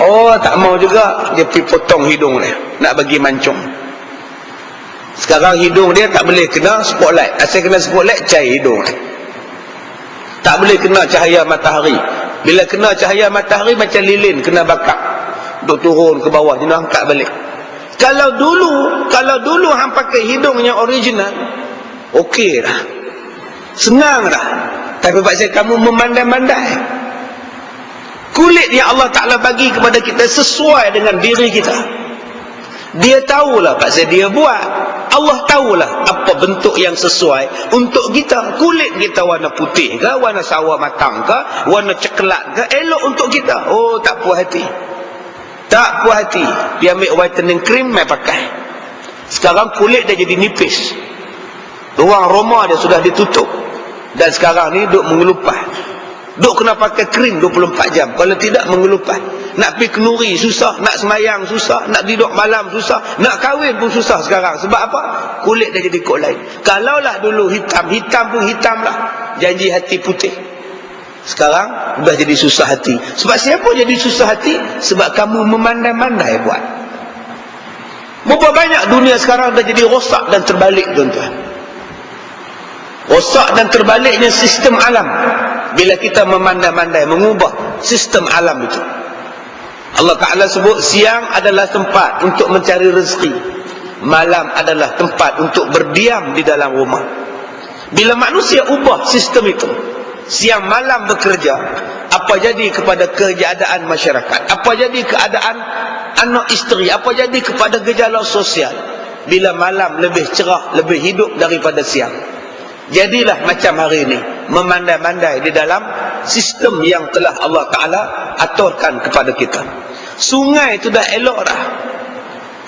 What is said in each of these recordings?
Oh tak mau juga dia pergi potong hidung dia. Nak bagi mancung. Sekarang hidung dia tak boleh kena spotlight. Asal kena spotlight cair hidung. Tak boleh kena cahaya matahari. Bila kena cahaya matahari macam lilin kena bakar. Duk turun ke bawah dia angkat balik. Kalau dulu, kalau dulu hang pakai hidung yang original, okey dah. Senang dah. Tapi pasal kamu memandai-mandai. Kulit yang Allah Ta'ala bagi kepada kita sesuai dengan diri kita. Dia tahulah pasal dia buat. Allah tahulah apa bentuk yang sesuai untuk kita. Kulit kita warna putih ke, warna sawah matang ke, warna ceklat ke, elok untuk kita. Oh, tak puas hati. Tak puas hati. Dia ambil whitening cream, mai pakai. Sekarang kulit dia jadi nipis. Ruang Roma dia sudah ditutup. Dan sekarang ni duk mengelupas. Duk kena pakai krim 24 jam. Kalau tidak mengelupas. Nak pergi kenuri susah. Nak semayang susah. Nak tidur malam susah. Nak kahwin pun susah sekarang. Sebab apa? Kulit dah jadi kok lain. Kalaulah dulu hitam. Hitam pun hitam lah. Janji hati putih. Sekarang dah jadi susah hati. Sebab siapa jadi susah hati? Sebab kamu memandai-mandai buat. Berapa banyak dunia sekarang dah jadi rosak dan terbalik tuan-tuan. Rosak dan terbaliknya sistem alam bila kita memandai-mandai mengubah sistem alam itu Allah Ta'ala sebut siang adalah tempat untuk mencari rezeki. Malam adalah tempat untuk berdiam di dalam rumah. Bila manusia ubah sistem itu siang malam bekerja apa jadi kepada keadaan masyarakat? Apa jadi keadaan anak isteri? Apa jadi kepada gejala sosial? Bila malam lebih cerah lebih hidup daripada siang. Jadilah macam hari ini memandai-mandai di dalam sistem yang telah Allah Taala aturkan kepada kita. Sungai itu dah elok dah.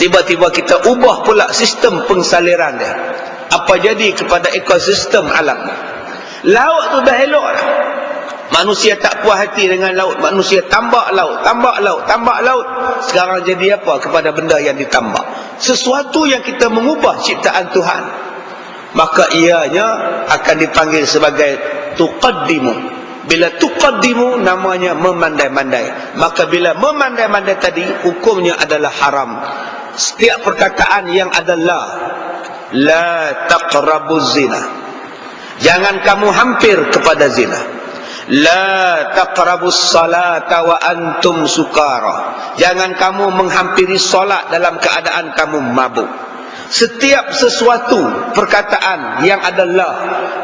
Tiba-tiba kita ubah pula sistem pensaliran dia. Apa jadi kepada ekosistem alam? Laut tu dah elok dah. Manusia tak puas hati dengan laut. Manusia tambak laut, tambak laut, tambak laut. Sekarang jadi apa kepada benda yang ditambak? Sesuatu yang kita mengubah ciptaan Tuhan maka ianya akan dipanggil sebagai tuqaddimu. Bila tuqaddimu namanya memandai-mandai. Maka bila memandai-mandai tadi hukumnya adalah haram. Setiap perkataan yang adalah la taqrabuz zina. Jangan kamu hampir kepada zina. La taqrabus salata wa antum sukara. Jangan kamu menghampiri solat dalam keadaan kamu mabuk setiap sesuatu perkataan yang adalah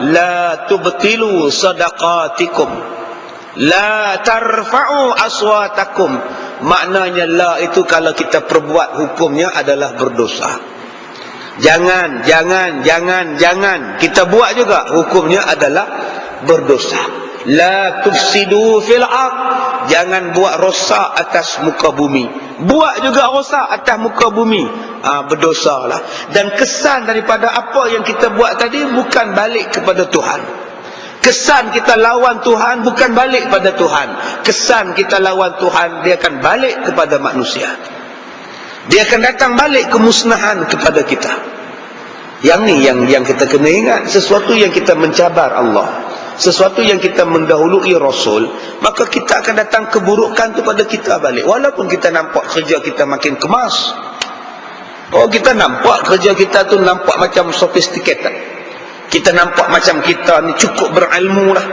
la tubtilu sadaqatikum la tarfa'u aswatakum. Maknanya la itu kalau kita perbuat hukumnya adalah berdosa. Jangan jangan jangan jangan. Kita buat juga hukumnya adalah berdosa la tufsidu fil ard. Jangan buat rosak atas muka bumi. Buat juga rosak atas muka bumi. Ha, berdosalah. Dan kesan daripada apa yang kita buat tadi bukan balik kepada Tuhan. Kesan kita lawan Tuhan bukan balik pada Tuhan. Kesan kita lawan Tuhan dia akan balik kepada manusia. Dia akan datang balik kemusnahan kepada kita. Yang ni yang yang kita kena ingat sesuatu yang kita mencabar Allah sesuatu yang kita mendahului Rasul maka kita akan datang keburukan kepada kita balik. Walaupun kita nampak kerja kita makin kemas. Oh kita nampak kerja kita tu nampak macam sophisticated. Kita nampak macam kita ni cukup berilmu lah.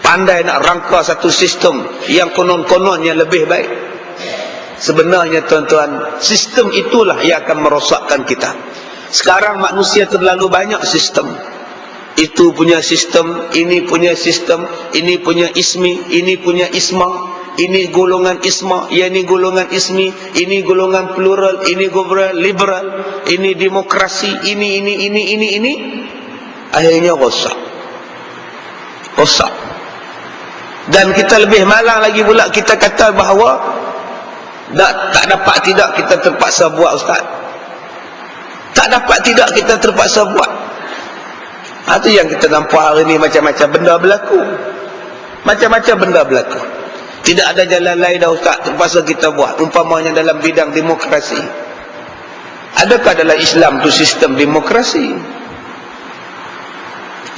Pandai nak rangka satu sistem yang konon-kononnya lebih baik. Sebenarnya tuan-tuan sistem itulah yang akan merosakkan kita. Sekarang manusia terlalu banyak sistem itu punya sistem, ini punya sistem, ini punya ismi, ini punya isma, ini golongan isma, ini golongan ismi, ini golongan plural, ini golongan liberal, ini demokrasi, ini, ini, ini, ini, ini, akhirnya rosak. Rosak. Dan kita lebih malang lagi pula, kita kata bahawa tak, tak dapat tidak kita terpaksa buat Ustaz. Tak dapat tidak kita terpaksa buat. Itu ha, yang kita nampak hari ini macam-macam benda berlaku. Macam-macam benda berlaku. Tidak ada jalan lain dah Ustaz. Terpaksa kita buat. Umpamanya dalam bidang demokrasi. Adakah dalam Islam tu sistem demokrasi?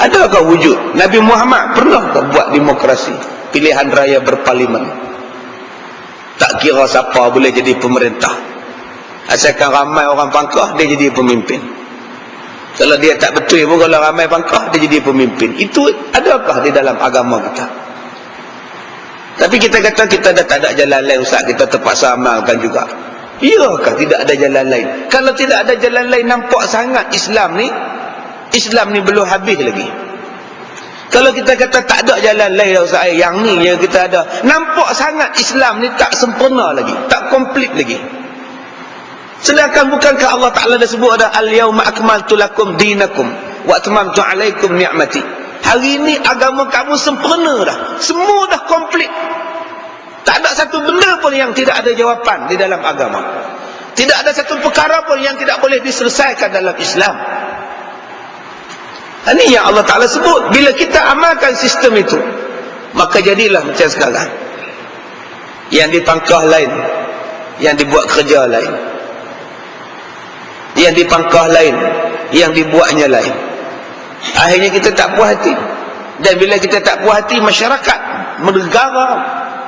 Adakah wujud? Nabi Muhammad pernah tak buat demokrasi? Pilihan raya berparlimen. Tak kira siapa boleh jadi pemerintah asalkan ramai orang pangkah dia jadi pemimpin kalau dia tak betul pun kalau ramai pangkah dia jadi pemimpin. Itu adakah di dalam agama kita? Tapi kita kata kita dah tak ada jalan lain Ustaz. Kita terpaksa amalkan juga. Iyakah tidak ada jalan lain? Kalau tidak ada jalan lain nampak sangat Islam ni Islam ni belum habis lagi. Kalau kita kata tak ada jalan lain Ustaz yang ni yang kita ada nampak sangat Islam ni tak sempurna lagi tak komplit lagi sedangkan bukankah Allah Ta'ala dah sebut ada al-yawma akmaltu lakum dinakum wa atmamtu alaikum ni'mati hari ini agama kamu sempurna dah semua dah komplit tak ada satu benda pun yang tidak ada jawapan di dalam agama tidak ada satu perkara pun yang tidak boleh diselesaikan dalam Islam ini yang Allah Ta'ala sebut. Bila kita amalkan sistem itu, maka jadilah macam sekarang. Yang dipangkah lain. Yang dibuat kerja lain. Yang dipangkah lain. Yang dibuatnya lain. Akhirnya kita tak puas hati. Dan bila kita tak puas hati, masyarakat, negara,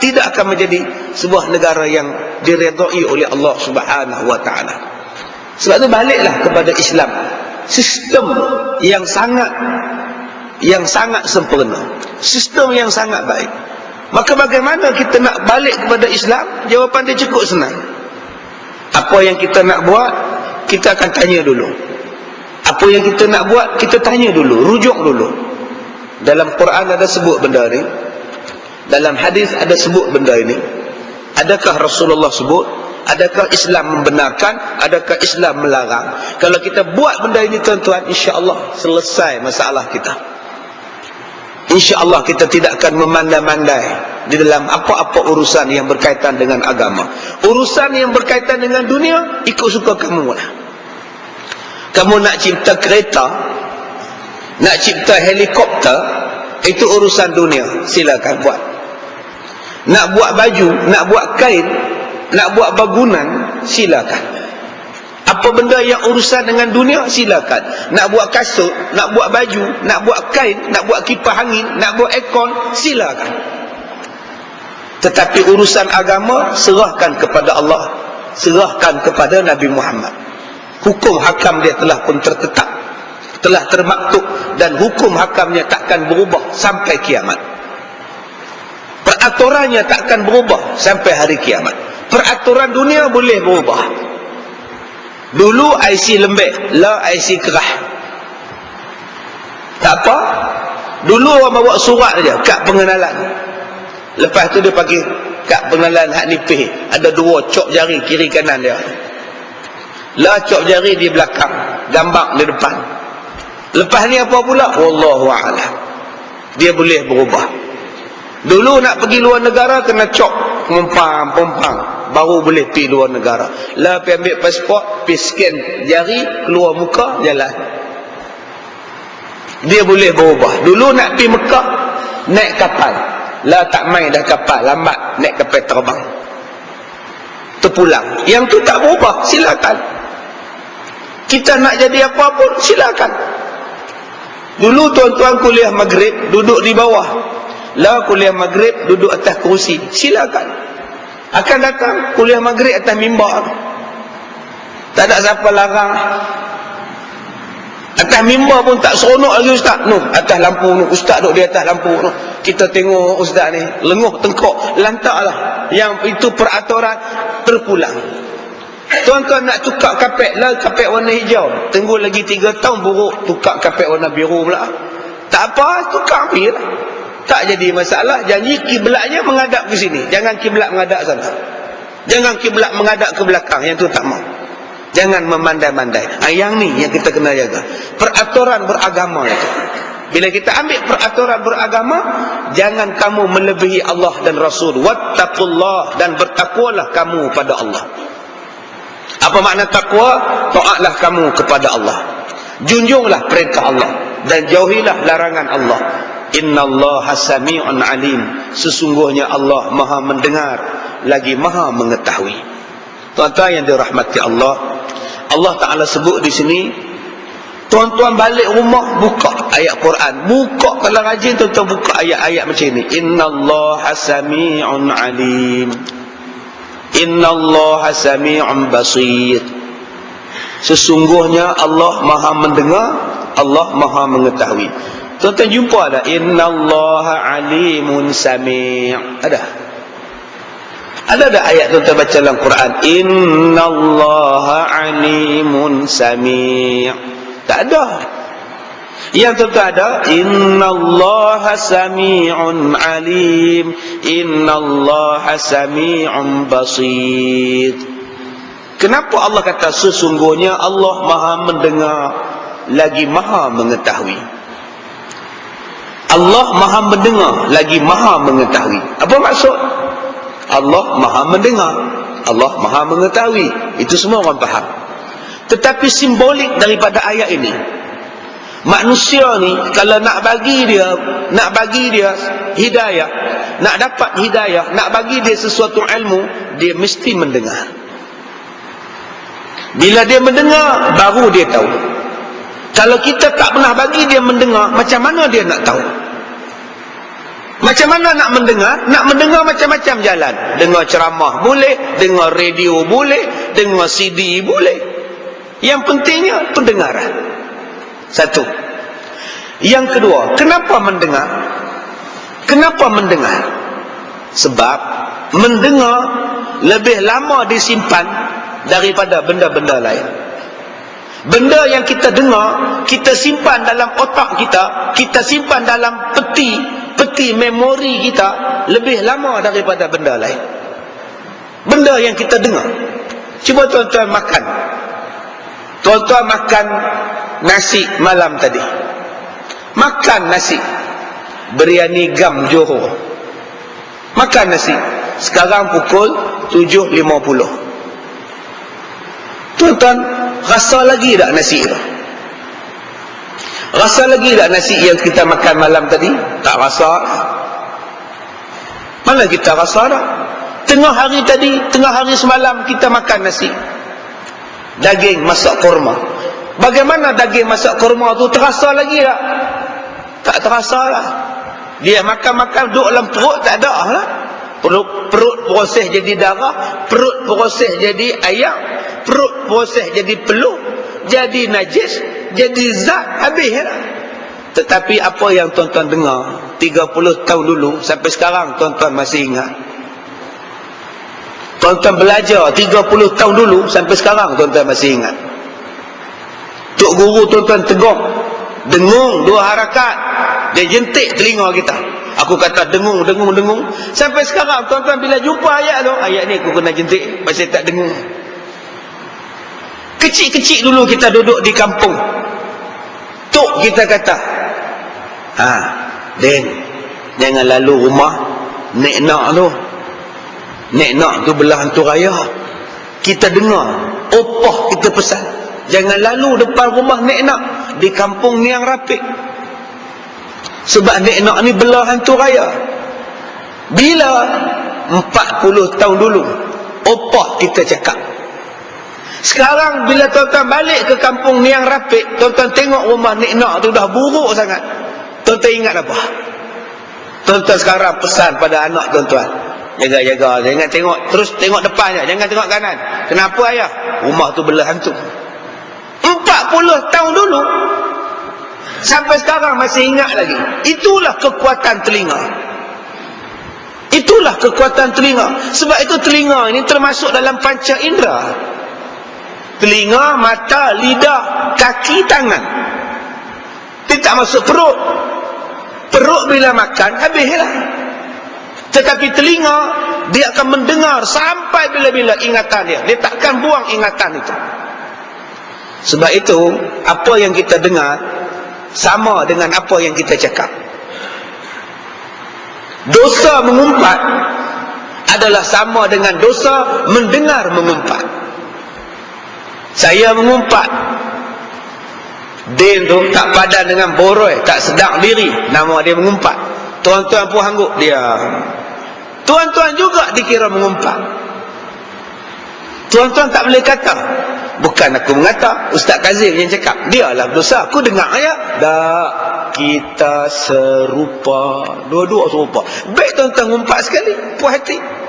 tidak akan menjadi sebuah negara yang diredai oleh Allah Subhanahu Wa Taala. Sebab itu baliklah kepada Islam sistem yang sangat yang sangat sempurna sistem yang sangat baik maka bagaimana kita nak balik kepada Islam jawapan dia cukup senang apa yang kita nak buat kita akan tanya dulu apa yang kita nak buat kita tanya dulu rujuk dulu dalam Quran ada sebut benda ni dalam hadis ada sebut benda ini adakah Rasulullah sebut Adakah Islam membenarkan? Adakah Islam melarang? Kalau kita buat benda ini tuan-tuan, insya-Allah selesai masalah kita. Insya-Allah kita tidak akan memandai-mandai di dalam apa-apa urusan yang berkaitan dengan agama. Urusan yang berkaitan dengan dunia, ikut suka kamu lah. Kamu nak cipta kereta, nak cipta helikopter, itu urusan dunia. Silakan buat. Nak buat baju, nak buat kain, nak buat bangunan silakan apa benda yang urusan dengan dunia silakan nak buat kasut nak buat baju nak buat kain nak buat kipas angin nak buat aircon silakan tetapi urusan agama serahkan kepada Allah serahkan kepada Nabi Muhammad hukum hakam dia telah pun tertetap. Telah termaktub dan hukum hakamnya takkan berubah sampai kiamat. Peraturannya takkan berubah sampai hari kiamat. Peraturan dunia boleh berubah. Dulu IC lembek lah IC kerah. Tak apa. Dulu orang bawa surat saja kad pengenalan. Lepas tu dia pakai kad pengenalan hak nipih. Ada dua cok jari kiri kanan dia lah cok jari di belakang. Gambar di depan. Lepas ni apa pula? Wallahu'alam dia boleh berubah. Dulu nak pergi luar negara kena cok pempang pempang baru boleh pergi luar negara. Lah pergi ambil pasport pergi scan jari keluar muka jalan. Dia boleh berubah. Dulu nak pergi Mekah naik kapal. Lah tak main dah kapal. Lambat naik kapal terbang. Terpulang. Yang tu tak berubah. Silakan kita nak jadi apa pun silakan. Dulu tuan-tuan kuliah maghrib duduk di bawah. Lah kuliah maghrib duduk atas kerusi silakan. Akan datang kuliah maghrib atas mimbar. Tak ada siapa larang. Atas mimbar pun tak seronok lagi ustaz. No, atas lampu no. ustaz duduk di atas lampu no. kita tengok ustaz ni lenguh tengkok lantak lah. Yang itu peraturan terpulang tuan-tuan nak tukar kapek lah kapek warna hijau. Tunggu lagi 3 tahun buruk tukar kapek warna biru pula. Tak apa tukar pergi lah. Tak jadi masalah. Janji kiblatnya menghadap ke sini. Jangan kiblat menghadap sana. Jangan kiblat menghadap ke belakang. Yang tu tak mau. Jangan memandai-mandai. Ha, yang ni yang kita kena jaga. Peraturan beragama itu. Bila kita ambil peraturan beragama jangan kamu melebihi Allah dan Rasul. Wattaqullah dan bertakwalah kamu pada Allah apa makna takwa? Taatlah kamu kepada Allah. Junjunglah perintah Allah. Dan jauhilah larangan Allah. Inna Allah sami'un alim. Sesungguhnya Allah maha mendengar. Lagi maha mengetahui. Tuan-tuan yang dirahmati Allah. Allah Ta'ala sebut di sini Tuan-tuan balik rumah Buka ayat Quran. Buka kalau rajin tuan-tuan buka ayat-ayat macam ini. Inna Allah sami'un alim innallaha sami'un basir. Sesungguhnya Allah maha mendengar Allah maha mengetahui. Tuan-tuan jumpa ada innallaha alimun sami' ada? Ada ada ayat tuan-tuan baca dalam Quran? Innallaha alimun sami' tak ada yang tentu ada innallaha sami'un alim. Innallaha sami'un basir kenapa Allah kata sesungguhnya Allah Maha mendengar lagi Maha mengetahui? Allah Maha mendengar lagi Maha mengetahui. Apa maksud? Allah Maha mendengar Allah Maha mengetahui. Itu semua orang faham. Tetapi simbolik daripada ayat ini manusia ni kalau nak bagi dia nak bagi dia hidayah nak dapat hidayah nak bagi dia sesuatu ilmu dia mesti mendengar. Bila dia mendengar baru dia tahu. Kalau kita tak pernah bagi dia mendengar macam mana dia nak tahu? Macam mana nak mendengar? Nak mendengar macam-macam jalan. Dengar ceramah boleh dengar radio boleh dengar CD boleh. Yang pentingnya pendengaran satu. Yang kedua, kenapa mendengar? Kenapa mendengar? Sebab mendengar lebih lama disimpan daripada benda-benda lain. Benda yang kita dengar, kita simpan dalam otak kita, kita simpan dalam peti, peti memori kita lebih lama daripada benda lain. Benda yang kita dengar. Cuba tuan-tuan makan. Tuan-tuan makan nasi malam tadi. Makan nasi. Beriani gam Johor. Makan nasi. Sekarang pukul 7.50 tuan-tuan rasa lagi tak nasi itu? Rasa lagi tak nasi yang kita makan malam tadi? Tak rasa. Mana kita rasa tak tengah hari tadi tengah hari semalam kita makan nasi. Daging masak korma Bagaimana daging masak kurma tu terasa lagi tak? Tak terasa lah. Dia makan-makan duduk dalam perut tak ada lah. Perut, perut proses jadi darah. Perut proses jadi ayam. Perut proses jadi peluh. Jadi najis. Jadi zat habis lah. Tetapi apa yang tuan-tuan dengar 30 tahun dulu sampai sekarang tuan-tuan masih ingat. Tuan-tuan belajar 30 tahun dulu sampai sekarang tuan-tuan masih ingat. Tok guru tuan-tuan tegur. Dengung dua harakat. Dia jentik telinga kita. Aku kata dengung, dengung, dengung. Sampai sekarang tuan-tuan bila jumpa ayat tu. Ayat ni aku kena jentik. Pasal tak dengung. Kecil-kecil dulu kita duduk di kampung. Tok kita kata. Ha, Den. Jangan lalu rumah. Nek nak tu. Nek nak tu belah hantu raya. Kita dengar. Opah kita pesan. Jangan lalu depan rumah Nek Nak di kampung Niang Rapik. Sebab Nek Nak ni belah hantu raya. Bila 40 tahun dulu opah kita cakap. Sekarang bila tuan-tuan balik ke kampung Niang Rapik, tuan-tuan tengok rumah Nek Nak tu dah buruk sangat. Tuan-tuan ingat apa? Tuan-tuan sekarang pesan pada anak tuan-tuan. Jaga-jaga. Jangan tengok. Terus tengok depan je. Jangan tengok kanan. Kenapa ayah? Rumah tu belah hantu. 40 tahun dulu sampai sekarang masih ingat lagi. Itulah kekuatan telinga. Itulah kekuatan telinga. Sebab itu telinga ini termasuk dalam panca indera. Telinga, mata, lidah kaki, tangan. Tidak masuk perut. Perut bila makan habislah. Tetapi telinga dia akan mendengar sampai bila-bila ingatan dia. Dia takkan buang ingatan itu sebab itu, apa yang kita dengar sama dengan apa yang kita cakap. Dosa mengumpat adalah sama dengan dosa mendengar mengumpat. Saya mengumpat. Din tu tak padan dengan boroi, tak sedang diri. Nama dia mengumpat. Tuan-tuan pun hangguk dia. Tuan-tuan juga dikira mengumpat. Tuan-tuan tak boleh kata Bukan aku mengata Ustaz Kazim yang cakap. Dialah dosa Aku dengar ayat Tak Kita serupa. Dua-dua serupa. Baik tuan-tuan sekali. Puas hati